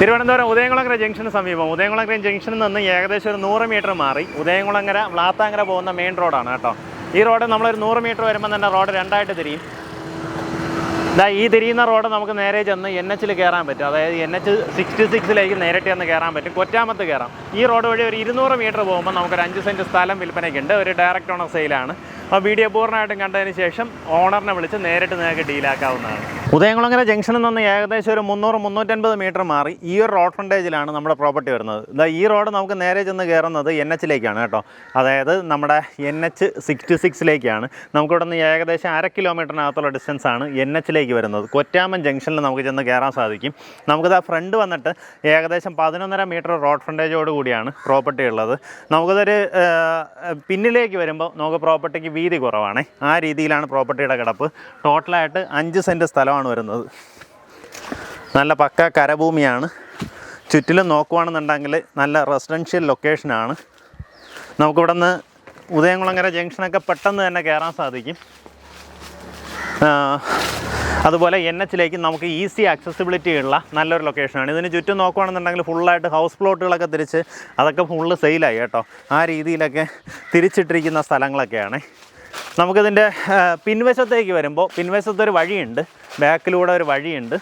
Thiruvananthapuram Udayamkulangara junction സമീപം. ഉദയംകുളങ്ങര ജംഗ്ഷനിൽ നിന്ന് ഏകദേശം ഒരു നൂറ് മീറ്റർ മാറി. ഉദയംകുളങ്ങര വ്ളാത്താങ്കര പോകുന്ന മെയിൻ റോഡാണ് കേട്ടോ. ഈ റോഡ് നമ്മളൊരു നൂറ് മീറ്റർ വരുമ്പോൾ തന്നെ റോഡ് രണ്ടായിട്ട് തിരിയും. ഇതാ ഈ തിരിയുന്ന റോഡ് നമുക്ക് നേരെ ചെന്ന് എൻ എച്ചിൽ കയറാൻ പറ്റും. അതായത് എൻ എച്ച് സിക്സ്റ്റി സിക്സിലേക്ക് നേരിട്ട് ചെന്ന് കയറാൻ പറ്റും. കൊറ്റാമത്ത് കയറാം. ഈ റോഡ് വഴി ഒരു ഇരുന്നൂറ് മീറ്റർ പോകുമ്പോൾ നമുക്കൊരു അഞ്ച് സെന്റ് സ്ഥലം വിൽപ്പനയ്ക്കുണ്ട്. ഒരു ഡയറക്റ്റ് ഓണർ സെയിലാണ്. അപ്പോൾ വീഡിയോ പൂർണമായിട്ടും കണ്ടതിന് ശേഷം ഓണറിനെ വിളിച്ച് നേരിട്ട് നിങ്ങൾക്ക് ഡീലാക്കാവുന്നതാണ്. ഉദയംകുളങ്ങര ജംഗ്ഷനിൽ നിന്ന് ഏകദേശം ഒരു മുന്നൂറ് മുന്നൂറ്റൻപത് മീറ്റർ മാറി ഈ ഒരു റോഡ് ഫ്രണ്ടേജിലാണ് നമ്മുടെ പ്രോപ്പർട്ടി വരുന്നത്. ഇതാ ഈ റോഡ് നമുക്ക് നേരെ ചെന്ന് കയറുന്നത് എൻ എച്ചിലേക്കാണ് കേട്ടോ. അതായത് നമ്മുടെ എൻ എച്ച് സിക്സ്റ്റി സിക്സിലേക്കാണ് നമുക്കിവിടെ നിന്ന് ഏകദേശം അര കിലോമീറ്ററിനകത്തുള്ള ഡിസ്റ്റൻസ് ആണ് എൻ എച്ചിലേക്ക് വരുന്നത്. കൊറ്റാമൻ ജംഗ്ഷനിൽ നമുക്ക് ചെന്ന് കയറാൻ സാധിക്കും. നമുക്കിത് ആ ഫ്രണ്ട് വന്നിട്ട് ഏകദേശം പതിനൊന്നര മീറ്റർ റോഡ് ഫ്രണ്ടേജോട് കൂടിയാണ് പ്രോപ്പർട്ടി ഉള്ളത്. നമുക്കിതൊരു പിന്നിലേക്ക് വരുമ്പോൾ നമുക്ക് പ്രോപ്പർട്ടിക്ക് വീതി കുറവാണ്. ആ രീതിയിലാണ് പ്രോപ്പർട്ടിയുടെ കിടപ്പ്. ടോട്ടലായിട്ട് അഞ്ച് സെന്റ് സ്ഥലമാണ് വരുന്നത്. നല്ല പക്ക കരഭൂമിയാണ്. ചുറ്റിലും നോക്കുവാണെന്നുണ്ടെങ്കിൽ നല്ല റെസിഡൻഷ്യൽ ലൊക്കേഷനാണ് നമുക്കിവിടെ നിന്ന് ഉദയംകുളങ്ങര ജംഗ്ഷനൊക്കെ പെട്ടെന്ന് തന്നെ കയറാൻ സാധിക്കും. അതുപോലെ എൻ എച്ചിലേക്ക് നമുക്ക് ഈസി ആക്സസിബിലിറ്റി ഉള്ള നല്ലൊരു ലൊക്കേഷനാണ് ഇതിന് ചുറ്റും നോക്കുകയാണെന്നുണ്ടെങ്കിൽ ഫുള്ളായിട്ട് ഹൗസ് പ്ലോട്ടുകളൊക്കെ തിരിച്ച് അതൊക്കെ ഫുള്ള് സെയിലായി കേട്ടോ. ആ രീതിയിലൊക്കെ തിരിച്ചിട്ടിരിക്കുന്ന സ്ഥലങ്ങളൊക്കെയാണ്. നമുക്കിതിന്റെ പിൻവശത്തേക്ക് വരുമ്പോൾ പിൻവശത്തൊരു വഴിയുണ്ട്. ബാക്കിലൂടെ ഒരു വഴിയുണ്ട്.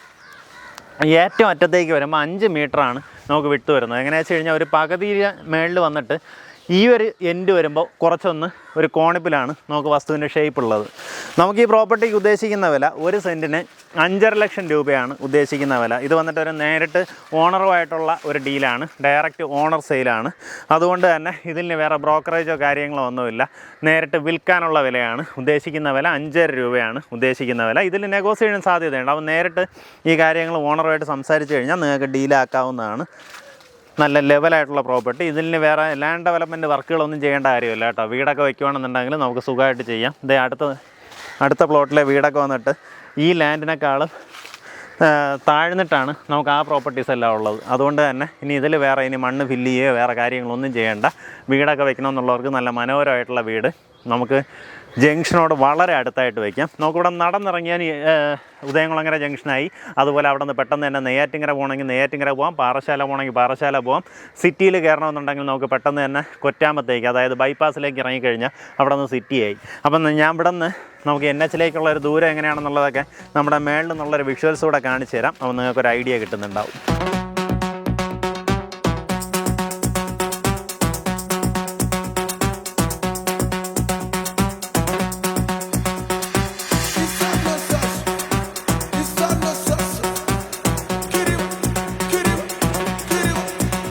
ഏറ്റവും അറ്റത്തേക്ക് വരുമ്പോൾ അഞ്ച് മീറ്ററാണ് നമുക്ക് വിട്ടു വരുന്നത് എങ്ങനെയാണെന്ന് വെച്ച് കഴിഞ്ഞാൽ ഒരു പകുതി മേളിൽ വന്നിട്ട് ഈ ഒരു എൻഡ് വരുമ്പോൾ കുറച്ചൊന്ന് ഒരു കോണിപ്പിലാണ് നമുക്ക് വസ്തുവിന്റെ ഷേപ്പ് ഉള്ളത്. നമുക്ക് ഈ പ്രോപ്പർട്ടിക്ക് ഉദ്ദേശിക്കുന്ന വില ഒരു സെന്റിന് അഞ്ചര ലക്ഷം രൂപയാണ് ഉദ്ദേശിക്കുന്ന വില. ഇത് വന്നിട്ട് ഒരു നേരിട്ട് ഓണറുമായിട്ടുള്ള ഒരു ഡീലാണ് ഡയറക്റ്റ് ഓണർ സെയിലാണ് അതുകൊണ്ട് തന്നെ ഇതിന് വേറെ ബ്രോക്കറേജോ കാര്യങ്ങളോ ഒന്നുമില്ല. നേരിട്ട് വിൽക്കാനുള്ള വിലയാണ് ഉദ്ദേശിക്കുന്ന വില അഞ്ചര രൂപയാണ് ഉദ്ദേശിക്കുന്ന വില. ഇതിൽ നെഗോസിയേഷൻ സാധ്യതയുണ്ട്. അപ്പോൾ നേരിട്ട് ഈ കാര്യങ്ങൾ ഓണറുമായിട്ട് സംസാരിച്ച് കഴിഞ്ഞാൽ നിങ്ങൾക്ക് ഡീലാക്കാവുന്നതാണ് നല്ല ലെവലായിട്ടുള്ള പ്രോപ്പർട്ടി ഇതിന് വേറെ ലാൻഡ് ഡെവലപ്മെന്റ് വർക്കുകളൊന്നും ചെയ്യേണ്ട കാര്യമില്ല കേട്ടോ. വീടൊക്കെ വയ്ക്കുവാണെന്നുണ്ടെങ്കിൽ നമുക്ക് സുഖമായിട്ട് ചെയ്യാം. ഇതേ അടുത്ത അടുത്ത പ്ലോട്ടിലെ വീടൊക്കെ വന്നിട്ട് ഈ ലാൻഡിനേക്കാളും താഴ്ന്നിട്ടാണ് നമുക്ക് ആ പ്രോപ്പർട്ടീസ് എല്ലാം ഉള്ളത്. അതുകൊണ്ട് തന്നെ ഇനി ഇതിൽ വേറെ ഇനി മണ്ണ് ഫില്ല് ചെയ്യുകയോ വേറെ കാര്യങ്ങളൊന്നും ചെയ്യേണ്ട. വീടൊക്കെ വെക്കണമെന്നുള്ളവർക്ക് നല്ല മനോഹരമായിട്ടുള്ള വീട്. നമുക്ക് ജംഗ്ഷനോട് വളരെ അടുത്തായിട്ട് വയ്ക്കാം. നമുക്കിവിടെ നടന്നിറങ്ങിയാൽ ഉദയംകുളങ്ങര ജംഗ്ഷനായി. അതുപോലെ അവിടെ നിന്ന് പെട്ടെന്ന് തന്നെ നെയ്യാറ്റിങ്കര പോകണമെങ്കിൽ നെയ്യാറ്റിങ്കര പോകാം പാറശാല പോകണമെങ്കിൽ പാറശാല പോകാം സിറ്റിയിൽ കയറണമെന്നുണ്ടെങ്കിൽ നമുക്ക് പെട്ടെന്ന് തന്നെ കൊറ്റാമത്തേക്ക് അതായത് ബൈപ്പാസിലേക്ക് ഇറങ്ങിക്കഴിഞ്ഞാൽ അവിടെ നിന്ന് സിറ്റിയായി. അപ്പം ഞാൻ ഇവിടെ നിന്ന് നമുക്ക് എൻ എച്ചിലേക്കുള്ള ഒരു ദൂരം എങ്ങനെയാണെന്നുള്ളതൊക്കെ നമ്മുടെ മേളിൽ നിന്നുള്ളൊരു വിഷ്വൽസ് കൂടെ കാണിച്ചു തരാം അപ്പം നിങ്ങൾക്കൊരു ഐഡിയ കിട്ടുന്നുണ്ടാവും.